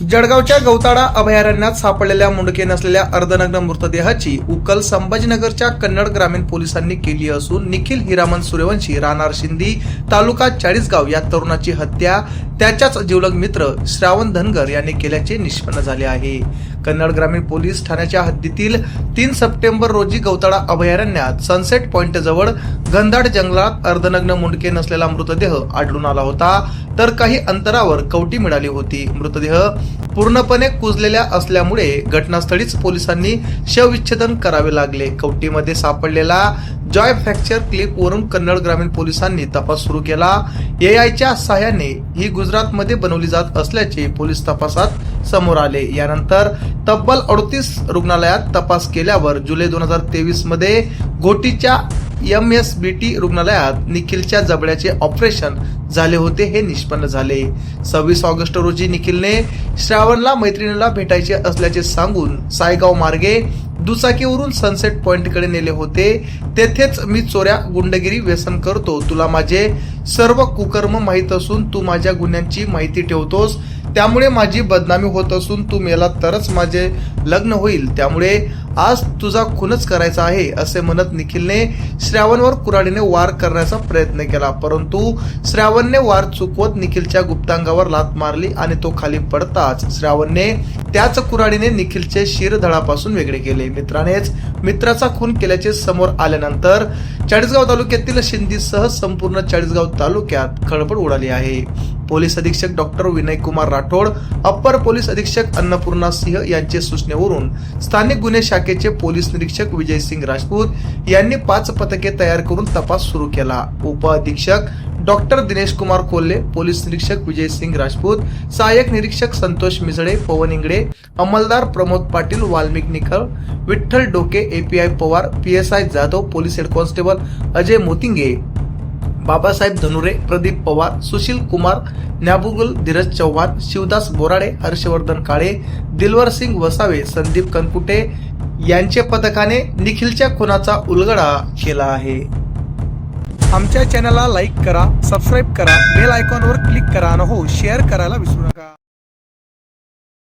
जळगावच्या गवताडा अभयारण्यात सापडलेल्या मुंडके नसलेल्या अर्धनग्न मृतदेहाची उकल संभाजीनगरच्या कन्नड ग्रामीण पोलिसांनी केली असून निखिल हिरामन सूर्यवंशी राहणार शिंदी तालुका चाळीसगाव या तरुणाची हत्या त्याच्याच जिवलग मित्र श्रावण धनगर यांनी केल्याचे निष्पन्न झाले आहे. कन्नड ग्रामीण पोलीस ठाण्याच्या हद्दीतील तीन सप्टेंबर रोजी गवताळा अभयारण्यात सनसेट पॉइंट जवळ घनदाट जंगलात अर्धनग्न मुंडके नसलेला मृतदेह आढळून आला होता. तर काही अंतरावर कवटी मिळाली होती. मृतदेह पूर्णपणे कुजलेल्या असल्यामुळे घटनास्थळीच पोलिसांनी शवविच्छेदन करावे लागले. कवटीमध्ये सापडलेला जॉय फ्रॅक्चर क्लिप वरून कन्नड ग्रामीण पोलिसांनी तपास सुरू केला. एआयच्या सहाय्याने ही गुजरातमध्ये बनवली जात असल्याचे पोलीस तपासात समोर आले. यानंतर तब्बल अडतीस रुग्णालयात तपास केल्यावर जुलै दोन हजार तेवीसमध्ये घोटीच्या एम एस बी टी रुग्णालयात निखिलच्या जबड्याचे ऑपरेशन झाले होते हे निष्पन्न झाले. सव्वीस ऑगस्ट रोजी निखिलने श्रावणला मैत्रिणीला भेटायचे असल्याचे सांगून सायगाव मार्गे दुचाकीवरून सनसेट पॉइंटकडे नेले होते. तेथेच मी चोऱ्या गुंडगिरी व्यसन करतो. तुला माझे सर्व कुकर्म माहीत असून तू माझ्या गुन्ह्यांची माहिती ठेवतोस. त्यामुळे माझी बदनामी होत असून तू मेला तरच माझे लग्न होईल. त्यामुळे आज तुझा खूनच करायचा आहे असे म्हणत निखिलने श्रावणवर कुऱ्हाडीने वार करण्याचा प्रयत्न केला. परंतु श्रावणने वार चुकवत निखिलच्या गुप्तांगावर लात मारली आणि तो खाली पडताच श्रावणने त्याच कुऱ्हाडीने निखिलचे शिरधडापासून वेगळे केले. मित्रानेच मित्राचा खून केल्याचे समोर आल्यानंतर चाळीसगाव तालुक्यातील शिंदीसह संपूर्ण चाळीसगाव तालुक्यात खळबळ उडाली आहे. पोलीस अधीक्षक doctor Vinay Kumar Rathod upper police अधीक्षक अन्नपूर्णा सिंह यांचे सूचनेवरून स्थानिक गुन्हे शाखेचे पोलीस निरीक्षक विजय सिंग राजपूत यांनी पाच पथके तयार करून तपास सुरू केला. उप अधीक्षक डॉक्टर दिनेश कुमार कोल्हे पोलीस निरीक्षक विजय सिंग राजपूत सहाय्यक निरीक्षक संतोष मिझळे पवन Ingade अंमलदार Pramod Patil Valmik Nikhal Vitthal Doke API Pawar PSI Jadhav police head constable Ajay Motinge Babasaheb Dhanure Pradeep Pawar Sushil Kumar Nyabugul Dhiraj Chavan Shivdas Borade Harshvardhan Kale Dilwar Singh Vasave Sandeep Kankute यांचे पथकाने निखिलच्या खुनाचा उलगडा केला आहे. आमच्या चॅनलला लाईक करा सबस्क्राईब करा बेल आयकॉनवर क्लिक करा आणि हो शेअर करायला विसरू नका.